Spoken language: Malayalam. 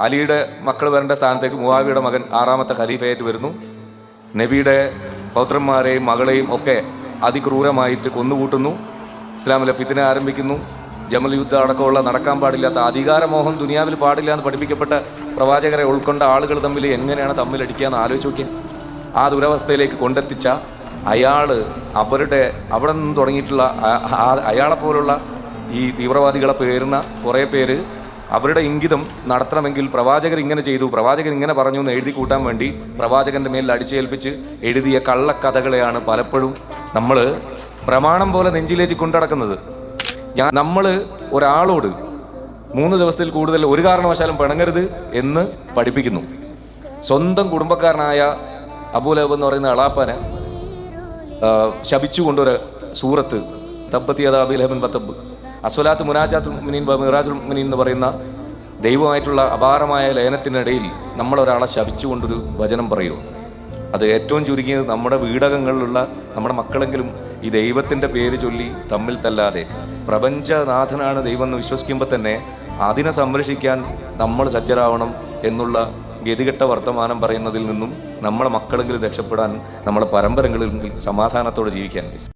അലിയുടെ മക്കൾ വരേണ്ട സ്ഥാനത്തേക്ക് മുവാവിയുടെ മകൻ ആറാമത്തെ ഖലീഫയായിട്ട് വരുന്നു. നബിയുടെ പൗത്രന്മാരെയും മകളെയും ഒക്കെ അതിക്രൂരമായിട്ട് കൊന്നുകൂട്ടുന്നു. ഇസ്ലാമിലെ ഫിത്തിനെ ആരംഭിക്കുന്നു. ജമൽ യുദ്ധം അടക്കമുള്ള നടക്കാൻ പാടില്ലാത്ത അധികാരമോഹം ദുനിയാവിൽ പാടില്ല എന്ന് പഠിപ്പിക്കപ്പെട്ട പ്രവാചകരെ ഉൾക്കൊണ്ട ആളുകൾ തമ്മിൽ എങ്ങനെയാണ് തമ്മിലടിക്കുക എന്ന് ആലോചിച്ച് നോക്കിയാൽ ആ ദുരവസ്ഥയിലേക്ക് കൊണ്ടെത്തിച്ച അയാൾ അവരുടെ അവിടെ നിന്ന് തുടങ്ങിയിട്ടുള്ള ആ- ആ- അയാളെ പോലുള്ള ഈ തീവ്രവാദികളെ പേരുന്ന കുറേ പേര് അവരുടെ ഇംഗിതം നടത്തണമെങ്കിൽ പ്രവാചകർ ഇങ്ങനെ ചെയ്തു പ്രവാചകൻ ഇങ്ങനെ പറഞ്ഞു എന്ന് എഴുതി കൂട്ടാൻ വേണ്ടി പ്രവാചകന്റെ മേലിൽ അടിച്ചേൽപ്പിച്ച് എഴുതിയ കള്ളക്കഥകളെയാണ് പലപ്പോഴും നമ്മൾ പ്രമാണം പോലെ നെഞ്ചിലേറ്റി കൊണ്ടടക്കുന്നത്. ഞാൻ നമ്മൾ ഒരാളോട് മൂന്ന് ദിവസത്തിൽ കൂടുതൽ ഒരു കാരണവശാലും പിണങ്ങരുത് എന്ന് പഠിപ്പിക്കുന്നു. സ്വന്തം കുടുംബക്കാരനായ അബൂലഹബ് എന്ന് പറയുന്ന അളാപ്പനെ ശപിച്ചുകൊണ്ടൊരു സൂറത്ത് തബ്ബത്തി അതാബിലഹബിൻ ബത്തബ് അസ്വലാത്ത് മുനാജാത്തുൽ മിനീൻ മിറാജുൽ മിനീൻ എന്ന് പറയുന്ന ദൈവമായിട്ടുള്ള അപാരമായ ലയനത്തിനിടയിൽ നമ്മളൊരാളെ ശപിച്ചുകൊണ്ടൊരു വചനം പറയുമോ അത് ഏറ്റവും ചുരുങ്ങിയത് നമ്മുടെ വീടകങ്ങളിലുള്ള നമ്മുടെ മക്കളെങ്കിലും ഈ ദൈവത്തിന്റെ പേര് ചൊല്ലി തമ്മിൽ തല്ലാതെ പ്രപഞ്ചനാഥനാണ് ദൈവം എന്ന് വിശ്വസിക്കുമ്പോൾ തന്നെ അതിനെ സംരക്ഷിക്കാൻ നമ്മൾ സജ്ജരാവണം എന്നുള്ള ഗതികെട്ട വർത്തമാനം പറയുന്നതിൽ നിന്നും നമ്മളെ മക്കളെങ്കിലും രക്ഷപ്പെടാൻ നമ്മളെ പരമ്പരങ്ങളിൽ സമാധാനത്തോടെ ജീവിക്കാൻ